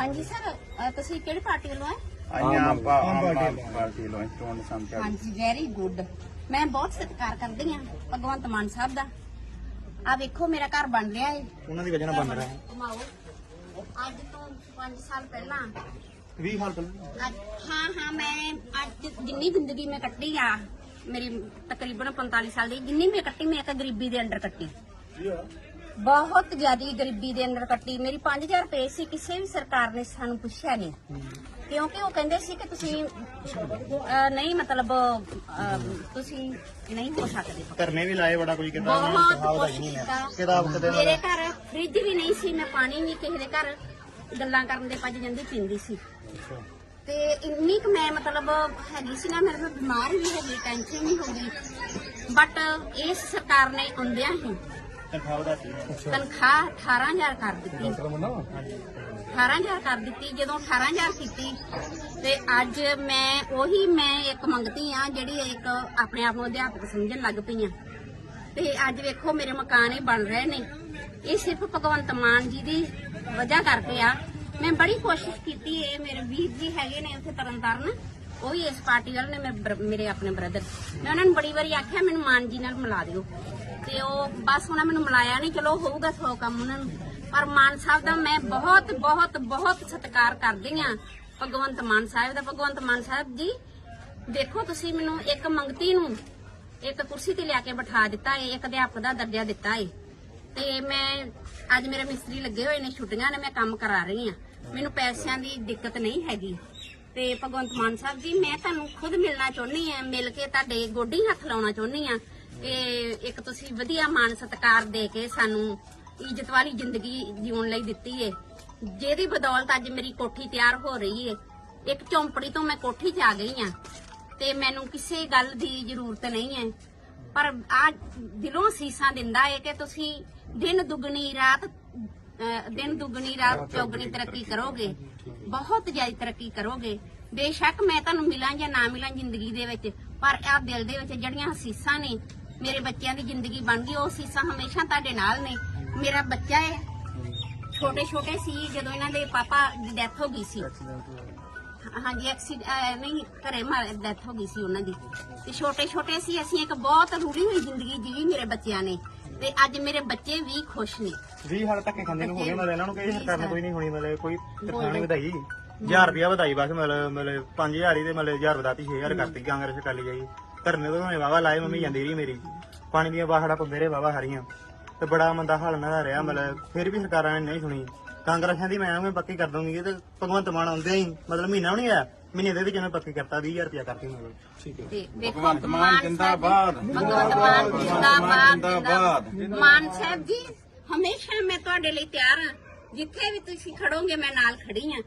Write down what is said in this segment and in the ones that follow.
ਹਾਂਜੀ ਸਰ ਤੁਸੀਂ ਕਿਹੜੀ ਪਾਰਟੀ ਵੱਲੋਂ ਆਏ? ਆਪਾਂ ਆਮ ਆਮ ਪਾਰਟੀ ਪਾਰਟੀ ਲੋਂ ਚੋਣ ਹਾਂਜੀ ਵੈਰੀ ਗੁੱਡ ਮੈਂ ਬਹੁਤ ਸਤਿਕਾਰ ਕਰਦੀ ਹਾਂ ਭਗਵੰਤ ਮਾਨ ਸਾਹਿਬ ਦਾ। ਆ ਵੇਖੋ ਮੇਰਾ ਘਰ ਬਣ ਰਿਹਾ ਏ। ਉਹਨਾਂ ਦੀ ਵਜ੍ਹਾ ਨਾਲ ਬਣ ਰਿਹਾ। ਹੈ ਅੱਜ ਤੋਂ 5 ਸਾਲ ਪਹਿਲਾਂ। 20 ਸਾਲ ਪਹਿਲਾਂ। ਅੱਜ ਹਾਂ ਹਾਂ ਮੈਂ ਅੱਜ ਜਿੰਨੀ ਜ਼ਿੰਦਗੀ ਮੈਂ ਕੱਟੀ ਆ ਮੇਰੀ ਤਕਰੀਬਨ 45 ਸਾਲ ਦੀ ਜਿੰਨੀ ਮੈਂ ਕੱਟੀ ਮੈਂ ਇੱਕ ਗਰੀਬੀ ਦੇ ਅੰਡਰ ਕੱਟੀ। ਬਹੁਤ ਜ਼ਿਆਦੀ ਗਰੀਬੀ ਦੇ ਅੰਡਰ ਕੱਟੀ। ਮੇਰੀ 5000 ਰੁਪਏ ਸੀ ਕਿਸੇ ਵੀ ਸਰਕਾਰ ਨੇ ਸਾਨੂੰ ਪੁੱਛਿਆ ਨਹੀਂ। ਕਿਉਂਕਿ ਉਹ ਕਹਿੰਦੇ ਸੀ ਕਿ ਤੁਸੀਂ ਅਹ, ਨਹੀਂ ਮਤਲਬ ਅਹ, ਤੁਸੀਂ ਨਹੀਂ ਹੋ ਸਕਦੇ। ਧਰਨੇ ਵੀ ਲਾਏ ਬੜਾ ਕੁਝ ਕੀਤਾ ਉਹਨਾਂ ਬਹੁਤ ਕੀਤਾ। ਕਿਤਾਬ ਕਦੇ ਮੇਰੇ ਘਰ ਫ੍ਰਿਜ ਵੀ ਨਹੀਂ ਸੀ ਮੈਂ ਪਾਣੀ ਵੀ ਕਿਸੇ ਦੇ ਘਰ ਗੱਲਾਂ ਕਰਨ ਦੇ ਭੱਜ ਜਾਂਦੀ ਪੀਂਦੀ ਸੀ। ਤੇ ਇੰਨੀ ਕੁ ਮੈਂ ਮਤਲਬ ਹੈਗੀ ਸੀ ਨਾ ਮੇਰੇ ਨਾਲ ਬਿਮਾਰ ਵੀ ਹੋ ਗਈ ਟੈਨਸ਼ਨ ਵੀ ਹੋ ਗਈ। ਬਟ ਇਸ ਸਰਕਾਰ ਨੇ ਆਉਂਦਿਆਂ ਹੀ ਤਨਖਾਹ ਦਾ ਸੀ। ਤਨਖਾਹ 18000 ਕਰ ਦਿੱਤੀ। 18000 ਕਰ ਦਿੱਤੀ। ਜਦੋਂ 18000 ਕੀਤੀ ਤੇ ਅੱਜ ਮੈਂ ਉਹੀ ਮੈਂ ਇੱਕ ਮੰਗਤੀ ਆ ਜਿਹੜੀ ਇੱਕ ਆਪਣੇ ਆਪ ਨੂੰ ਅਧਿਆਪਕ ਸਮਝਣ ਲੱਗ ਪਈ ਆ ਤੇ ਅੱਜ ਵੇਖੋ ਮੇਰੇ ਮਕਾਨ ਇਹ ਬਣ ਰਹੇ ਨੇ। ਇਹ ਸਿਰਫ ਭਗਵੰਤ ਮਾਨ ਜੀ ਦੀ ਵਜ੍ਹਾ ਕਰਕੇ ਆ। ਮੈਂ ਬੜੀ ਕੋਸ਼ਿਸ਼ ਕੀਤੀ ਏ ਮੇਰੇ ਵੀਰ ਜੀ ਹੈਗੇ ਨੇ ਉੱਥੇ ਤਰਨਤਾਰਨ। ਉਹ ਵੀ ਇਸ ਪਾਰਟੀ ਵਾਲੇ ਨੇ ਮੇਰੇ ਆਪਣੇ ਬ੍ਰਦਰ ਮੈਂ ਉਹਨਾਂ ਨੂੰ ਬੜੀ ਵਾਰੀ ਆਖਿਆ ਮੈਨੂੰ ਮਾਨ ਜੀ ਨਾਲ ਮਿਲਾ ਦਿਓ। ਤੇ ਉਹ ਬਸ ਉਹਨਾਂ ਮੈਨੂੰ ਮਿਲਾਇਆ ਨਹੀਂ ਚਲੋ ਹੋਊਗਾ ਸੌ ਕੰਮ ਉਹਨਾਂ ਨੂੰ। ਪਰ ਮਾਨ ਸਾਹਿਬ ਦਾ ਮੈਂ ਬਹੁਤ ਬਹੁਤ ਬਹੁਤ ਸਤਿਕਾਰ ਕਰਦੀ ਆ ਭਗਵੰਤ ਮਾਨ ਸਾਹਿਬ ਦਾ। ਭਗਵੰਤ ਮਾਨ ਸਾਹਿਬ ਜੀ, ਦੇਖੋ ਤੁਸੀਂ ਮੈਨੂੰ ਇੱਕ ਮੰਗਤੀ ਨੂੰ ਇੱਕ ਕੁਰਸੀ ਤੇ ਲਿਆ ਕੇ ਬਿਠਾ ਦਿੱਤਾ ਏ, ਇੱਕ ਅਧਿਆਪਕ ਦਾ ਦਰਜਾ ਦਿੱਤਾ ਏ। ਤੇ ਮੈਂ, ਅੱਜ ਮੇਰੇ ਮਿਸਤਰੀ ਲੱਗੇ ਹੋਏ ਨੇ, ਛੁੱਟੀਆਂ ਨੇ, ਮੈਂ ਕੰਮ ਕਰਾ ਰਹੀ ਆ ਮੈਨੂੰ ਪੈਸਿਆਂ ਦੀ ਦਿੱਕਤ ਨਹੀਂ ਹੈਗੀ। ਤੇ ਭਗਵੰਤ ਮਾਨ ਸਾਹਿਬ ਜੀ, ਮੈਂ ਤੁਹਾਨੂੰ ਖੁਦ ਮਿਲਣਾ ਚਾਹੁੰਦੀ ਆ ਮਿਲ ਕੇ ਤੁਹਾਡੇ ਗੋਡੀ ਹੱਥ ਲਾਉਣਾ ਚਾਹੁੰਦੀ ਆ ਕਿ ਇੱਕ ਤੁਸੀਂ ਵਧੀਆ ਮਾਨ ਸਤਿਕਾਰ ਦੇ ਕੇ ਸਾਨੂੰ ਇੱਜ਼ਤ ਵਾਲੀ ਜ਼ਿੰਦਗੀ ਜਿਉਣ ਲਈ ਦਿੱਤੀ ਏ। ਜਿਹਦੀ ਬਦੌਲਤ ਅੱਜ ਮੇਰੀ ਕੋਠੀ ਤਿਆਰ ਹੋ ਰਹੀ ਏ। ਇੱਕ ਝੌਂਪੜੀ ਤੋਂ ਮੈਂ ਕੋਠੀ 'ਚ ਆ ਗਈ ਆ ਤੇ ਮੈਨੂੰ ਕਿਸੇ ਗੱਲ ਦੀ ਜ਼ਰੂਰਤ ਨਹੀਂ ਹੈ ਪਰ ਆ ਦਿਲੋਂ ਸੀਸਾਂ ਦਿੰਦਾ ਹੈ ਕਿ ਤੁਸੀਂ ਦਿਨ ਦੁਗਣੀ ਰਾਤ ਦਿਨ ਦੁਗਣੀ ਰਾਤ ਚੌਗਣੀ ਤਰੱਕੀ ਕਰੋਗੇ। ਬਹੁਤ ਜ਼ਿਆਦਾ ਤਰੱਕੀ ਕਰੋਗੇ। ਬੇਸ਼ੱਕ ਮੈਂ ਤੁਹਾਨੂੰ ਮਿਲਾਂ ਜਾਂ ਨਾ ਮਿਲਾਂ ਜ਼ਿੰਦਗੀ ਦੇ ਵਿੱਚ ਪਰ ਆ ਦਿਲ ਦੇ ਵਿੱਚ ਜਿਹੜੀਆਂ ਸੀਸਾਂ ਨੇ ਮੇਰੇ ਬੱਚਿਆਂ ਦੀ ਜ਼ਿੰਦਗੀ ਬਣ ਗਈ ਉਹ ਸੀਸਾਂ ਹਮੇਸ਼ਾ ਤੁਹਾਡੇ ਨਾਲ ਨੇ। ਮੇਰਾ ਬੱਚਾ ਹੈ ਛੋਟੇ ਛੋਟੇ ਸੀ ਜਦੋਂ ਇਹਨਾਂ ਦੇ ਪਾਪਾ ਦੀ ਡੈਥ ਹੋ ਗਈ ਸੀ। ਹਾਂਜੀ ਐਕਸੀਡੈਂਟ ਨਹੀਂ ਘਰੇ ਮਾਰ ਡੈਥ ਹੋ ਗਈ ਸੀ ਉਹਨਾਂ ਦੀ। ਤੇ ਛੋਟੇ ਛੋਟੇ ਸੀ ਅਸੀਂ ਇੱਕ ਬਹੁਤ ਰੂੜੀ ਹੋਈ ਜ਼ਿੰਦਗੀ ਜੀਵੀ ਮੇਰੇ ਬੱਚਿਆਂ ਨੇ। ਤੇ ਅੱਜ ਮੇਰੇ ਬੱਚੇ ਵੀ ਖੁਸ਼ ਨੇ। 20 ਸਾਲ ਧੱਕੇ ਖਾਂਦੇ ਨੂੰ ਹੋ ਗਏ ਮਤਲਬ ਇਹਨਾਂ ਨੂੰ ਕੋਈ ਸਰਕਾਰ ਨੇ ਕੋਈ ਨਹੀਂ ਹੋਣੀ ਮਤਲਬ ਕੋਈ ਨਹੀਂ ਵਧਾਈ। 1000 ਰੁਪਿਆ ਵਧਾਈ ਬਸ ਮਤਲਬ ਮਤਲਬ 5000 ਹੀ ਤੇ ਮਤਲਬ 1000 ਵਧਾਤੀ 6000 ਕਰਤੀ ਕਾਂਗਰਸ ਅਕਾਲੀ ਜਾਈ। ਧਰਨੇ ਤੋਂ ਵਾਵਾ ਲਾਏ ਮੰਮੀ ਜਾਂਦੀ ਰਹੀ ਮੇਰੀ। ਪਾਣੀ ਦੀਆਂ ਬਾਹੜਾ ਪੰਦੇ ਰਹੇ ਵਾਵਾ ਹਰੀਆਂ। ਤੇ ਬੜਾ ਮੰਦਾ ਹਾਲ ਇਹਨਾਂ ਦਾ ਰਿਹਾ ਮਤਲਬ ਫਿਰ ਵੀ ਸਰਕਾਰਾਂ ਨੇ ਨਹੀਂ ਸੁਣੀ। ਕਾਂਗਰਸ ਕਹਿੰਦੀ ਮੈਂ ਐਵੇਂ ਪੱਕੀ ਕਰ ਦੂੰਗੀ ਤੇ ਭਗਵੰਤ ਮਾਨ ਆਉਂਦੇ ਹੀ ਮਤਲਬ ਮਹੀਨਾ ਵੀ ਨਹੀਂ ਆਇਆ ਮਹੀਨੇ ਦੇ ਵਿੱਚ ਇਹਨੇ ਪੱਕੀ ਕਰਤਾ 20000 ਰੁਪਿਆ ਕਰਤੀ ਮਤਲਬ ਠੀਕ ਹੈ। ਮਾਨ ਜਿੰਦਾਬਾਦ। ਭਗਵੰਤ ਮਾਨ ਜਿੰਦਾਬਾਦ ਜਿੰਦਾਬਾਦ। ਮਾਨ ਸਾਹਿਬ ਜੀ ਹਮੇਸ਼ਾ ਮੈਂ ਤੁਹਾਡੇ ਲਈ ਤਿਆਰ ਹਾਂ। ਜਿੱਥੇ ਵੀ ਤੁਸੀਂ ਖੜੋਗੇ ਮੈਂ ਨਾਲ ਖੜੀ ਹਾਂ।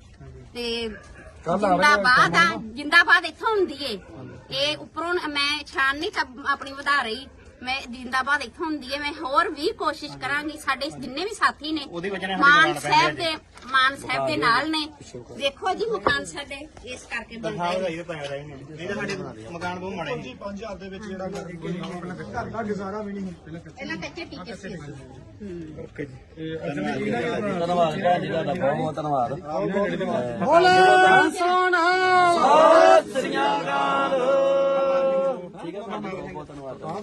ਤੇ ਜਿੰਦਾਬਾਦ ਆ ਜਿੰਦਾਬਾਦ ਇੱਥੋਂ ਹੁੰਦੀ ਏ। ਇਹ ਉੱਪਰੋਂ ਮੈਂ ਛਾਨ ਨਹੀਂ ਤਾਂ ਆਪਣੀ ਵਧਾ ਰਹੀ। ਮੈਂ ਜਿੰਦਾਬਾਦ ਇੱਥੋਂ ਹੁੰਦੀ ਏ ਮੈਂ ਹੋਰ ਵੀ ਕੋਸ਼ਿਸ਼ ਕਰਾਂਗੀ। ਸਾਡੇ ਜਿੰਨੇ ਵੀ ਸਾਥੀ ਨੇ ਮਾਨ ਸਾਹਿਬ ਦੇ ਮਾਨ ਸਾਹਿਬ ਦੇ ਨਾਲ ਨੇ। ਦੇਖੋ ਜੀ ਮਕਾਨ ਸਾਡੇ ਇਸ ਕਰਕੇ ਬਣ ਤਨਖਾਹ ਰਹੇ ਵਧਾਈ ਤੇ ਪੈਸੇ ਰਹੇ ਨੇ ਨਹੀਂ ਤਾਂ ਸਾਡੇ ਮਕਾਨ ਬਹੁਤ ਮਾੜੇ ਸੀ ਪੰਜਾਬ ਦੇ ਵਿੱਚ ਜਿਹੜਾ ਘਰ ਦਾ ਗੁਜ਼ਾਰਾ ਵੀ ਨਹੀਂ ਪਹਿਲਾਂ ਕੱਚੇ ਟੀਚਰ ਸੀ ਹੂੰ ਓਕੇ ਜੀ ਧੰਨਵਾਦ ਜੀ ਤੁਹਾਡਾ ਬਹੁਤ ਬਹੁਤ ਧੰਨਵਾਦ। ਬੋਲੇ ਸੋਨਾ। ਸ੍ਰੀ ਅਕਾਲ। ਠੀਕ ਹੈ ਬਹੁਤ ਬਹੁਤ ਧੰਨਵਾਦ